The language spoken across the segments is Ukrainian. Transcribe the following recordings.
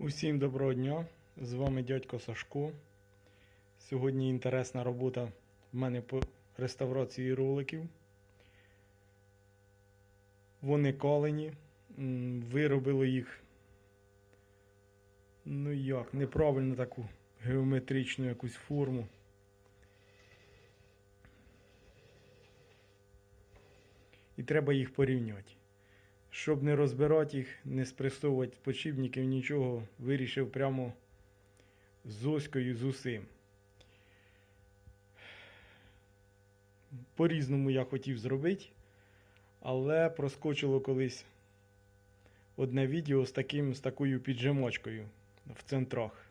Усім доброго дня! З вами дядько Сашко. Сьогодні інтересна робота в мене по реставрації роликів. Вони калені. М, Виробили їх. Ну як, неправильно таку геометричну якусь форму. І треба їх порівняти. Щоб не розбирати їх, не спресовувати почівників, нічого, вирішив прямо з оською з усім. По-різному я хотів зробити, але проскочило колись одне відео з, таким, з такою піджимочкою в центрах.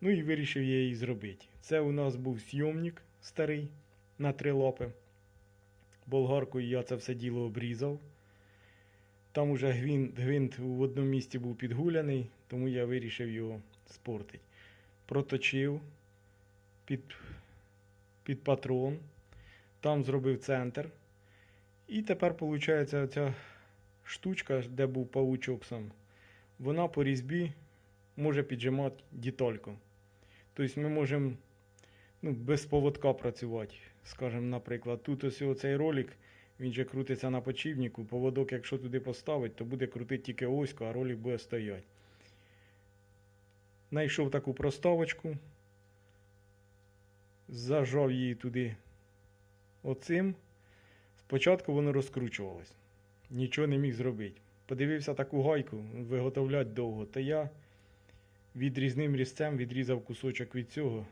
Ну і вирішив я її зробити. Це у нас був сйомник старий на три лапи. Болгаркою я це все діло обрізав. Там уже гвинт, гвинт в одному місці був підгуляний, тому я вирішив його спортити. Проточив під, під патрон, там зробив центр. І тепер, виходить, оця штучка, де був паучок сам, вона по різьбі може піджимати дітольку. Тобто ми можемо ну, без поводка працювати. Скажімо, наприклад, тут ось цей ролик. Він же крутиться на почівнику. Поводок, якщо туди поставить, то буде крутити тільки оську, а ролик буде стояти. Найшов таку проставочку, зажав її туди оцим. Спочатку воно розкручувалось. Нічого не міг зробити. Подивився таку гайку, виготовлять довго. Та я відрізним різцем відрізав кусочок від цього.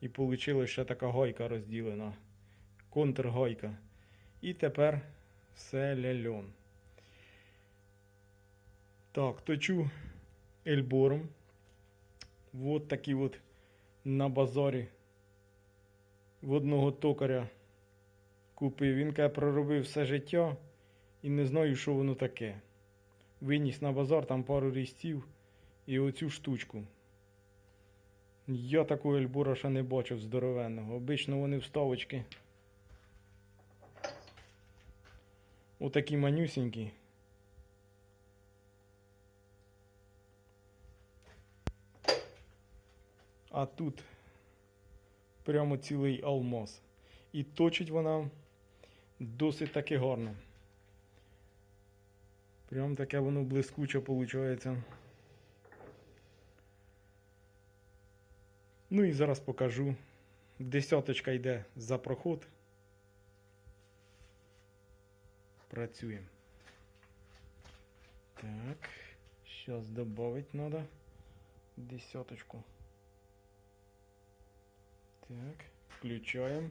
І вийшла ще така гайка розділена. Контргайка. І тепер все ляльон. Так, точу ельбором. Вот такі от на базарі в одного токаря купив. Він каже, проробив все життя і не знаю, що воно таке. Виніс на базар там пару різців і оцю штучку. Я такого ельбора ще не бачив здоровенного. Обично вони вставочки. Отакі манюсінькі. А тут прямо цілий алмаз. І точить вона досить таки гарно. Прям таке воно блискуче виходить. Ну і зараз покажу. Десяточка йде за проход. Працюємо. Так. Сейчас добавить надо десяточку. Так, включаем.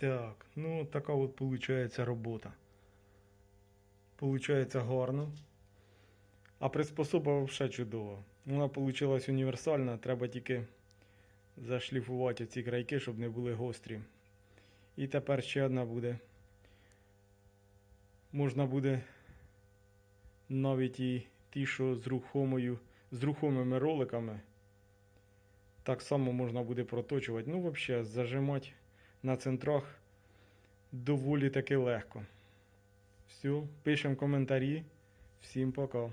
Так, ну така от получається робота. Получається гарно. А приспособа взагалі чудова. Вона вийшла універсальна, треба тільки зашліфувати ці крайки, щоб не були гострі. І тепер ще одна буде. Можна буде навіть і ті, що з рухомою з рухомими роликами. Так само можна буде проточувати. Ну, взагалі, зажимати на центрах доволі таки легко. Все, пишемо коментарі. Всім пока.